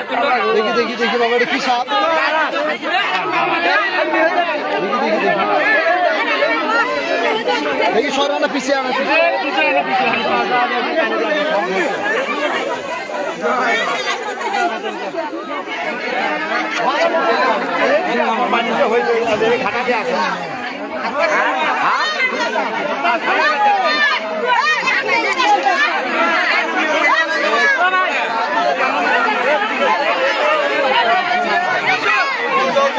দেখি দেখি দেখি বাবা এটা কি সাপ? দেখি দেখি দেখি দেখি পিছিয়ে আনা।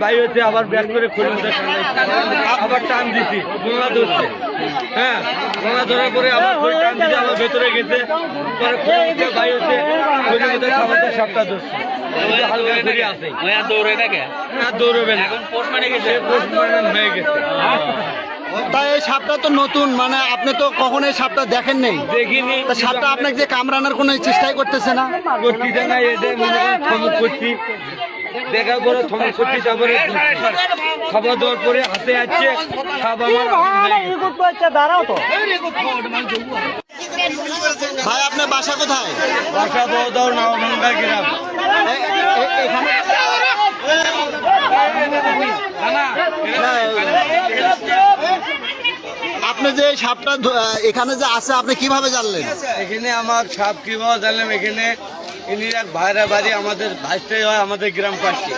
বাই হচ্ছে আবার ব্যাক করে। আবার টান দিছি গোলা ধরছে। হ্যাঁ গোলা ধরার পরে আবার টান দিচ্ছে আবার ভেতরে গেছে। পরে বাই মধ্যে খাবারটা সাপটা ধরছে। না না। হয়ে তাই এই সাপটা তো নতুন মানে আপনি তো কখনো এই সাপটা দেখেন নেই। দেখিনি। সাপটা আপনাকে যে কামড়ানোর কোনো চেষ্টাই করতেছে না। করছি থমক করছি। দেখার পরে থমক করছি তারপরে খাবার দেওয়ার পরে হাতে আসছে সব আমার ভাই আপনার বাসা কোথায়? বাসা বৌদাও নবগঙ্গা গ্রাম। আপনি যে সাপটা ধ- এখানে যে আছে আপনি কীভাবে জানলেন? এখানে আমার সাপ কীভাবে জানলাম এখানে ইনি এক ভাইরা বাড়ি আমাদের ভাইটাই হয় আমাদের গ্রাম পাশে।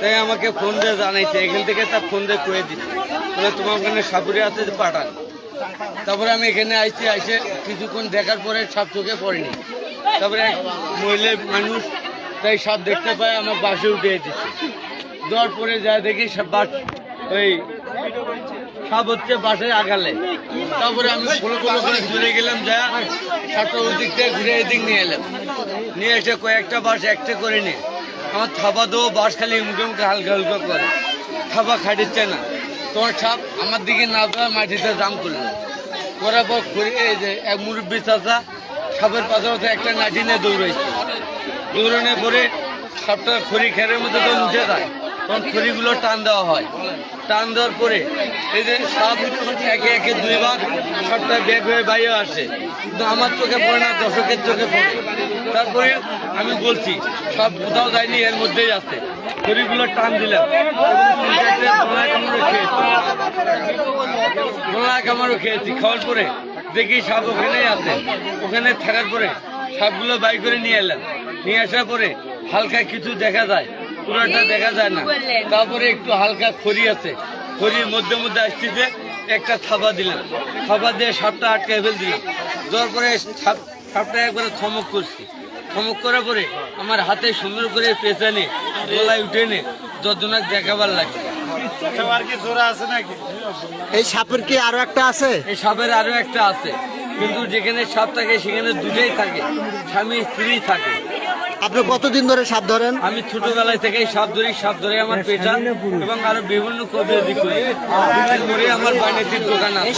তাই আমাকে ফোন দিয়ে জানাইছে, এখান থেকে তার ফোন দিয়ে কয়ে দিচ্ছে বলে, তোমার ওখানে সাপুরে আছে পাঠান। তারপরে আমি এখানে আইছি, আইসে কিছুক্ষণ দেখার পরে সাপ চোখে পড়েনি। তারপরে মহিলা মানুষ তাই সাপ দেখতে পায়, আমার বাসে উঠে দিচ্ছে। দেওয়ার পরে যা দেখি বাস, ওই সাপ হচ্ছে বাসে আগালে। তারপরে আমি ফলো করে ঘুরে গেলাম যা। সাপটা ওই দিক থেকে ঘুরে এদিক নিয়ে এলাম। নিয়ে এসে কয়েকটা বাস একটা করে নিয়ে আমার থাবা দো বাস খালি মুখে হালকা হালকা করে। থাবা খাটিচ্ছে না। তোমার সাপ আমার দিকে না দেওয়া মাটিতে দাম করল করার পর ঘুরে এই যে এক মুরব্বী চাষা সাপের পাশাপাশি একটা নাটি নিয়ে দৌড়াইছে। দৌড়ানোর পরে সাপটা খড়ি খেরের মধ্যে তো উঠে যায়। তখন খড়িগুলো টান দেওয়া হয়। টান দেওয়ার পরে এই যে সাপ একে একে দুইবার সবটা বেগ হয়ে বাইরে আসে। কিন্তু আমার চোখে পড়ে না, দর্শকের চোখে পড়ে। তারপরে আমি বলছি, সব কোথাও যায়নি, এর মধ্যেই আছে। খড়িগুলো টান দিলাম। খেয়েছি কামড়ও খেয়েছি। খাওয়ার পরে দেখি সাপ ওখানেই আছে। ওখানে থাকার পরে সাপগুলো বাই করে নিয়ে এলাম। নিয়ে আসার পরে হালকা কিছু দেখা যায়। পুরোটা দেখা যায় না। তারপরে একটু হালকা খড়ি আছে। খড়ির মধ্যে মধ্যে আসতেছে একটা থাবা দিলাম। থাবা দিয়ে সাপটা আটকে ফেল দিলাম। দেওয়ার পরে সাপ সাপটা একবারে থমক করছি। থমক করার পরে আমার হাতে সুন্দর করে পেঁচানে গলায় উঠে নে যতজনক দেখাবার লাগে। এই সাপের কি আরও একটা আছে? এই সাপের আরও একটা আছে। কিন্তু যেখানে সাপ থাকে সেখানে দুটোই থাকে। স্বামী স্ত্রী থাকে। আপনি কতদিন ধরে সাপ ধরেন? আমি ছোটবেলায় থেকে সাপ ধরি সাপ ধরে আমার পেশা এবং আরও বিভিন্ন কবিরাজি করি করে আমার বাণিজ্যিক দোকান আছে।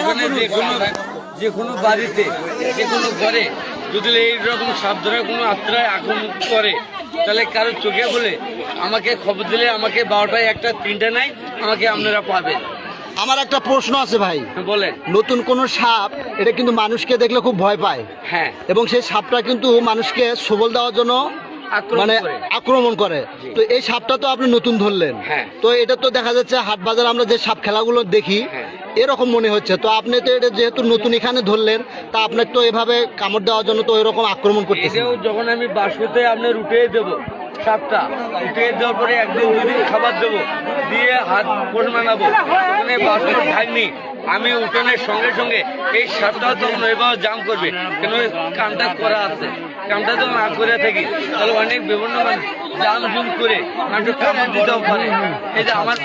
ওখানে যে কোনো যে কোনো বাড়িতে যে কোনো ঘরে যদি এইরকম সাপ ধরার কোনো আশ্রয় আক্রমণ করে তাহলে কারও চোখে বলে আমাকে খবর দিলে আমাকে বারোটায় একটা তিনটে নাই আমাকে আপনারা পাবেন। আমার একটা প্রশ্ন আছে ভাই। বলেন। নতুন কোন সাপ এটা কিন্তু মানুষকে দেখলে খুব ভয় পায়। হ্যাঁ। এবং সেই সাপটা কিন্তু মানুষকে সবল দেওয়ার জন্য আক্রমণ মানে আক্রমণ করে। তো এই সাপটা তো আপনি নতুন ধরলেন। হ্যাঁ। তো এটা তো দেখা যাচ্ছে হাট বাজার আমরা যে সাপ খেলাগুলো দেখি হ্যাঁ। এরকম মনে হচ্ছে। তো আপনি তো এটা যেহেতু নতুন এখানে ধরলেন তা আপনার তো এভাবে কামড় দেওয়ার জন্য তো এরকম আক্রমণ করতেছে যখন আমি বাসুতে আপনার উঠিয়ে দেবো। সাপটা উঠিয়ে দেওয়ার পরে একদিন, দুদিন খাবার দেবো, দিয়ে হাত কোন মানাবো ওখানে বাসন খাইনি আমি উঠোনের সঙ্গে সঙ্গে এই সাতটা তখন এবার জাম করবে। কেন কামটা করা আছে? কামটা তো না করে থাকি। তাহলে অনেক বিভিন্ন মানুষ জাম জুম করে মানুষ কামড় দিতেও পারে। এই যে আমার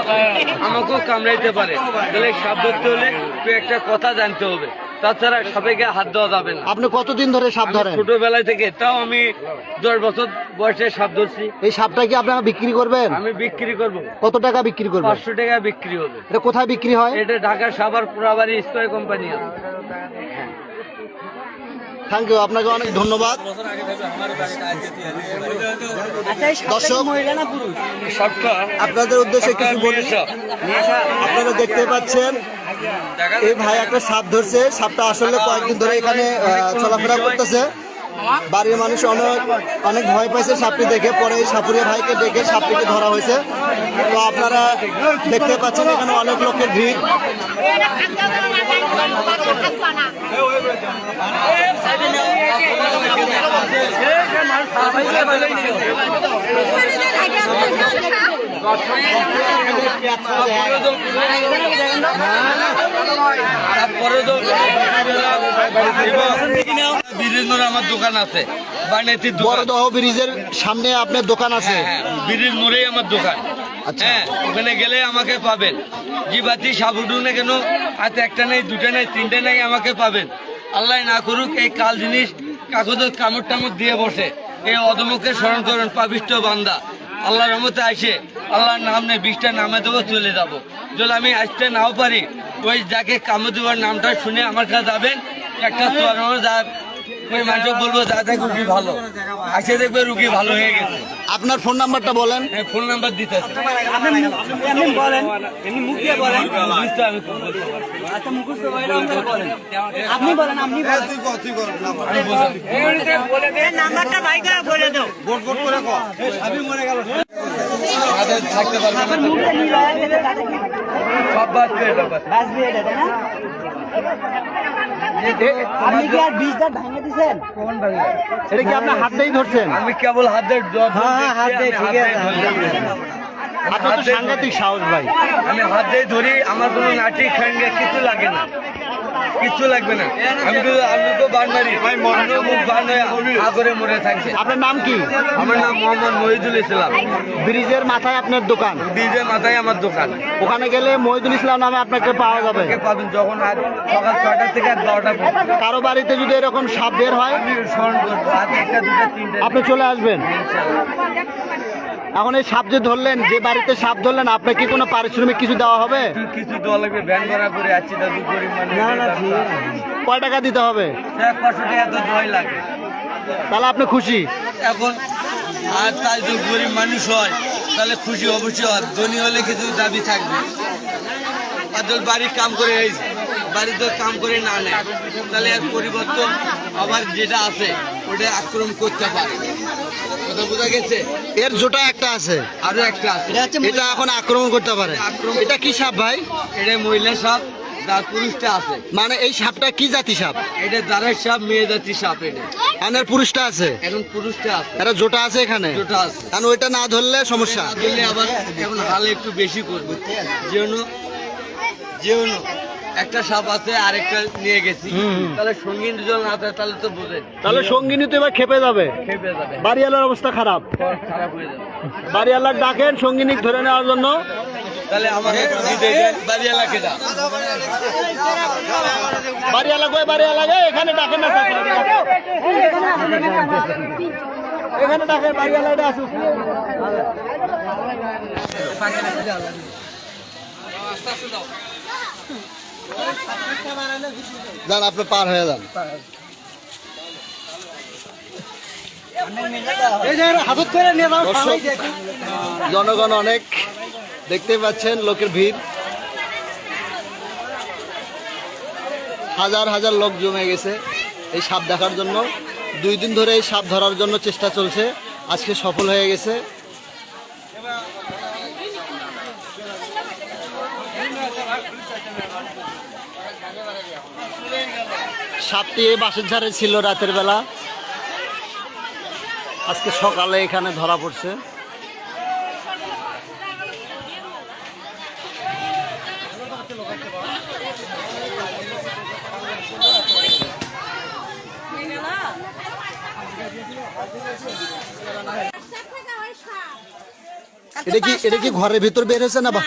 আছে, আমাকেও কামড়াইতে পারে। তাহলে সাপ ধরতে হলে একটা কথা জানতে হবে। তাছাড়া সবাইকে হাত দেওয়া যাবে না। আপনি কতদিন ধরে সাপ ধরেন? ছোটবেলায় থেকে তাও আমি দশ বছর বয়সে সাপ ধরছি। এই সাপটা কি আপনারা বিক্রি করবেন? আমি বিক্রি করব। কত টাকা বিক্রি করব পাঁচশো টাকা বিক্রি হবে। এটা কোথায় বিক্রি হয়? এটা ঢাকার সাভার পুরাবাড়ি স্কোয়ার কোম্পানি আছে। থ্যাংক ইউ আপনাকে অনেক ধন্যবাদ। দর্শক আপনাদের উদ্দেশ্যে কিছু বলি। আপনারা দেখতে পাচ্ছেন এই ভাই একটা সাপ ধরছে। সাপটা আসলে কয়েকদিন ধরে এখানে আহ, চলাফেরা করতেছে। বাড়ির মানুষ অনেক অনেক ভয় পাইছে সাপটি দেখে। পরে এই সাপুরিয়া ভাইকে দেখে সাপটিকে ধরা হয়েছে। তো আপনারা দেখতে পাচ্ছেন এখানে অনেক লোকের ভিড় তারপরে তো বীরেন্দ্র আমার দোকান আছে বানেতির বড়দহ ব্রিজের সামনে আপনার দোকান আছে? হ্যাঁ বীরের মোড়েই আমার দোকান। আচ্ছা। হ্যাঁ ওখানে গেলে আমাকে পাবেন। জিবাতি সাবুডু না কেন হাতে একটা নেই দুটা নেই তিনটে নেই আমাকে পাবেন। আল্লাহ না করুক এই কাল জিনিস কাগজের কামড় টামড় দিয়ে বসে। এই অদমকে স্মরণ করেন পাবিষ্ট বান্দা। আল্লাহর রহমতে আসে আল্লাহর নাম নেই বিষটা নামে দেবো চলে যাব। যদি আমি আসতে নাও পারি ওই যাকে কামড় দেওয়ার নামটা শুনে আমার কাছে যাবেন একটা তোয়ার ওই মানুষ বলব দাদা রুগী ভালো। আসে দেখবে রুগী ভালো হয়ে গেছে। আপনার ফোন নাম্বারটা বলেন। ফোন নাম্বার দিতে আপনি বলেন। আচ্ছা আপনি নাম্বারটা ভাইকে বলে দাও সব বাঁচবে। বাঁচবে এটা না? আপনি কি আর বীজ দাঁত ভাঙে দিছেন? এটা কি আপনার হাতেই ধরছেন? আমি কেবল জব হ্যাঁ, হ্যাঁ, হাত দিয়ে, ঠিক আছে, আপনার তো সাংঘাতিক সাহস ভাই। আমি হাত দিয়ে ধরি আমার কোনো নাটি খাঙ্গে কিছু লাগে না। কিছু লাগবে না। আমি তো আমি তো বান মারি আমিও মুখ বান হয়ে আগরে মরে থাকছে আপনার নাম কি? আমার নাম মোহাম্মদ মহিদুল ইসলাম। ব্রিজের মাথায় আপনার দোকান? ব্রিজের মাথায় আমার দোকান। ওখানে গেলে মহিদুল ইসলাম নামে আপনাকে পাওয়া যাবে। পাবেন যখন আর সকাল ছয়টা থেকে আর বারোটা কারও বাড়িতে যদি এরকম সাপ বের হয় আপনি চলে আসবেন। এখন এই সাপ যে ধরলেন যে বাড়িতে সাপ ধরলেন আপনাকে কি কোনো পারিশ্রমিক কিছু দেওয়া হবে? কিছু- কিছু দেওয়া লাগবে ভ্যান ভাড়া করে আছি দাদু গরিব মানুষ না না ঠিক কয় টাকা দিতে হবে? এক পাঁচশো টাকা তো দেওয়াই লাগে। তাহলে আপনি খুশি? এখন আর তাই তো গরিব মানুষ হয় তাহলে খুশি অবশ্যই হয়। ধনী হলে কিছু দাবি থাকবে। আর তোর বাড়ির কাম করে বাড়িতে কাম করে না নেয় তাহলে এর পরিবর্তন আবার যেটা আছে ওটা আক্রমণ করতে পারে। কথা বোঝা গেছে? এর জোটা একটা আছে। আরও একটা আছে। এটা এখন আক্রমণ করতে পারে। আক্রমণ- এটা কি সাপ ভাই? এটা মহিলা সাপ যার পুরুষটা আছে। মানে এই সাপটা কি জাতি সাপ? এটা দাঁড়ার সাপ মেয়ে জাতি সাপ এটা। পুরুষটা আছে। এখন পুরুষটা আছে। এটা জোটা আছে এখানে? দুটো আছে। কারণ ওইটা না ধরলে সমস্যা। দিলে আবার এখন হালে একটু বেশি করবে। যেন যেন একটা সাপ আছে আরেকটা নিয়ে গেছি। তাহলে সঙ্গী দুজন থাকে তাহলে তো বোঝেন তাহলে সঙ্গিনী তো এবার খেপে যাবে। খেপে যাবে। বাড়িওয়ালার অবস্থা খারাপ। খারাপ হয়ে যাবে। বাড়িওয়ালার ডাকেন সঙ্গিনী ধরে নেওয়ার জন্য। তাহলে আমাকে বাড়িওয়ালাকে বাড়িওয়ালা কই বাড়িওয়ালা এখানে ডাকেন না এখানে ডাকেন বাড়িওয়ালা এটা আসুক। যান আপনি পার হয়ে যান। জনগণ অনেক দেখতে পাচ্ছেন লোকের ভিড়। হাজার হাজার লোক জমে গেছে এই সাপ দেখার জন্য। দুই দিন ধরে এই সাপ ধরার জন্য চেষ্টা চলছে। আজকে সফল হয়ে গেছে। সাপটি এই বাসের ধারে ছিল রাতের বেলা। আজকে সকালে এখানে ধরা পড়ছে। এটা কি এটা কি ঘরের ভিতর বের হয়েছে না বা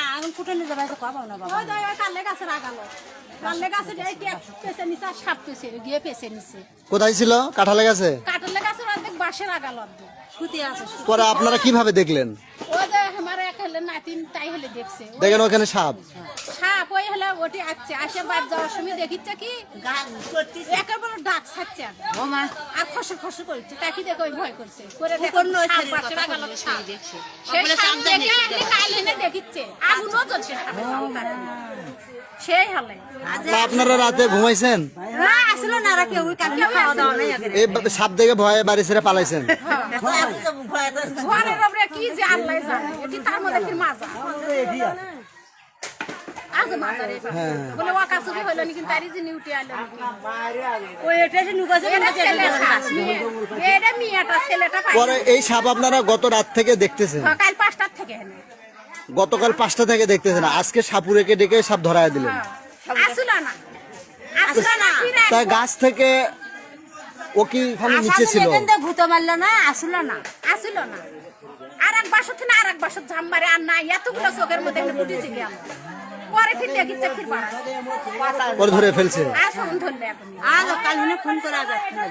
কোথায় ছিল? কাঁঠালে গেছে? অর্ধেক আছে পরে আপনারা কীভাবে দেখলেন? ওই যে আমার এক হলে নাতিন তাই হলে দেখছে। দেখেন ওখানে সাপ। সাপ ওই হলে ওটি আসছে আসে বাদ যাওয়ার সময় দেখিচ্ছে কি? একেবারে ডাক ছাড়ছে আর। আর খসে খসে করছে তাকে দেখে ওই ভয় করছে। করে দেখো সাপ সাপ। দেখে কাল এনে দেখিচ্ছে। আগুনও গায়ে। সেই হলে। আপনারা রাতে ঘুমাইছেন? না আসলো না আর কেউ কালকে খাওয়া দাওয়া নেই এই সাপ দেখে ভয়ে বাড়ি ছেড়ে পালাইছেন? ঘরের ওপরে কি যে আল্লাহ জানে। এটি তার মধ্যে কি মাজা? আজ মাজা রে। বলে ওয়াকা চুরি হইল নি কিন্তু তারি জিনি উঠে আলো এটা ছেলে সাপ, এটা মেয়েটা ছেলেটা পরে এই সাপ আপনারা গত রাত থেকে দেখতেছেন? সকাল পাঁচটার থেকে গতকাল পাঁচটা থেকে দেখতেছেন আজকে সাপুরেকে ডেকে সাপ ধরায় দিলেন। আসলো না। আসলো না। গাছ থেকে ও কি এখানে নিচে ছিল? ভূত মারলো না আসলো না। আসলো না। আর এক বাসর থেকে আর এক বাসর ঝাম মারে আর না এতগুলো চোখের মধ্যে ফুটেছে গিয়ে আমার পরে ফির দেখিচ্ছে ফির বাড়া পরে ধরে ফেলছে। আসুন ধরলে এখন। আজ কাল ফোন করা যাচ্ছে না